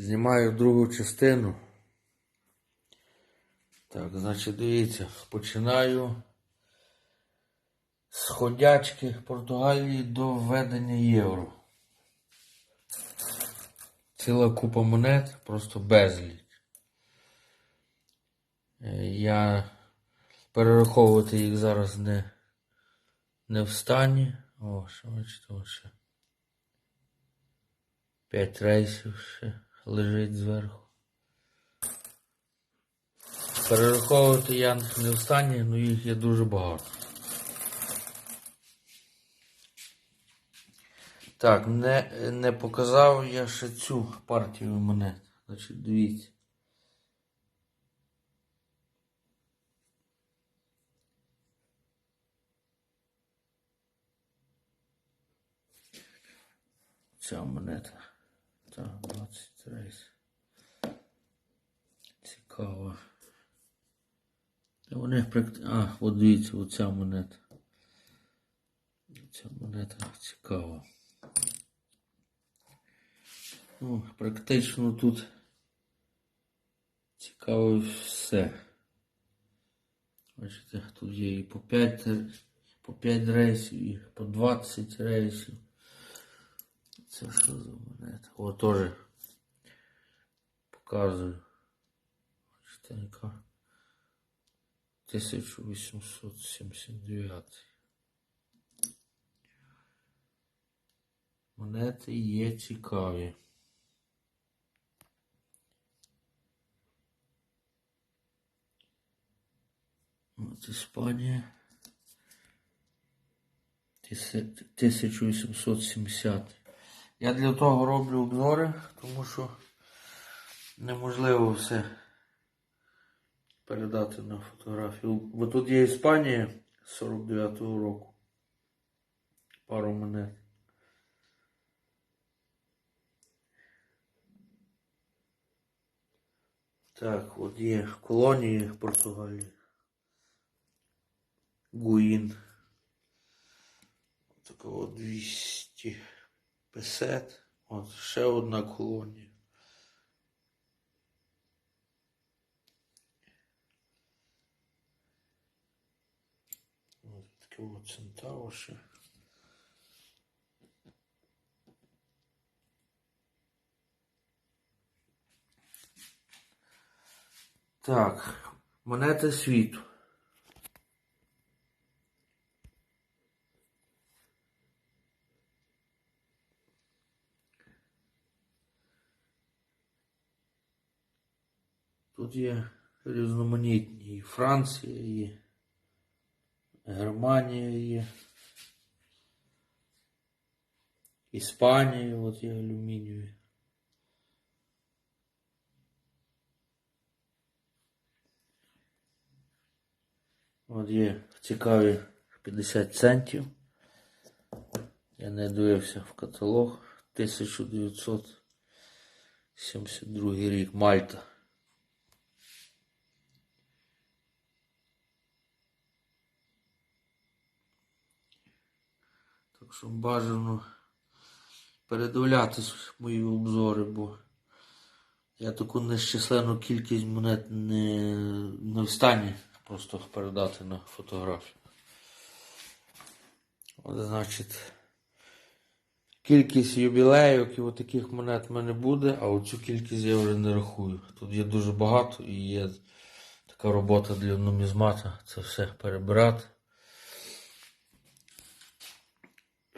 Знімаю другу частину. Так, значить, дивіться, починаю з ходячки Португалії до введення євро. Ціла купа монет, просто безліч. Е, Я перераховувати їх зараз не, не в стані. О, що бачите, ще. П'ять рейсів ще лежить зверху. Перераховувати я не в стані, але їх є дуже багато. Так, не, не показав я ще цю партію монет. Значить, дивіться. Ця монета. Так, 20 рейс. Цікаво. Та Вони практи... А, от дивіться, оця монета. Ця монета цікава. Ну, практично тут цікаво все. Бачите, тут є і по 5, по 5 рейсів, і по 20 рейсів. Це що за монета? О, теж показую. Бачите, яка 1879. Монети є цікаві. От Іспанія. Тисе- 1870. Я для того роблю обзори, тому що неможливо все передати на фотографію. Бо тут є Іспанія 49-го року. Пару мене. Так, от є колонії в Португалії. Гуїн. Такого 200. Песет, от ще одна колонія. От таке от центавоше. Так, монети світу. Тут є різноманітні і Франція, і Германія є. Іспанія, от є алюмінієві. От є цікаві 50 центів. Я не дивився в каталог. 1972 рік Мальта. Так що бажано передивлятись мої обзори, бо я таку нещасленну кількість монет не, не в стані просто передати на фотографію. От, значить, кількість юбілеїв і таких монет в мене буде, а оцю кількість я вже не рахую. Тут є дуже багато і є така робота для нумізмата це все перебирати.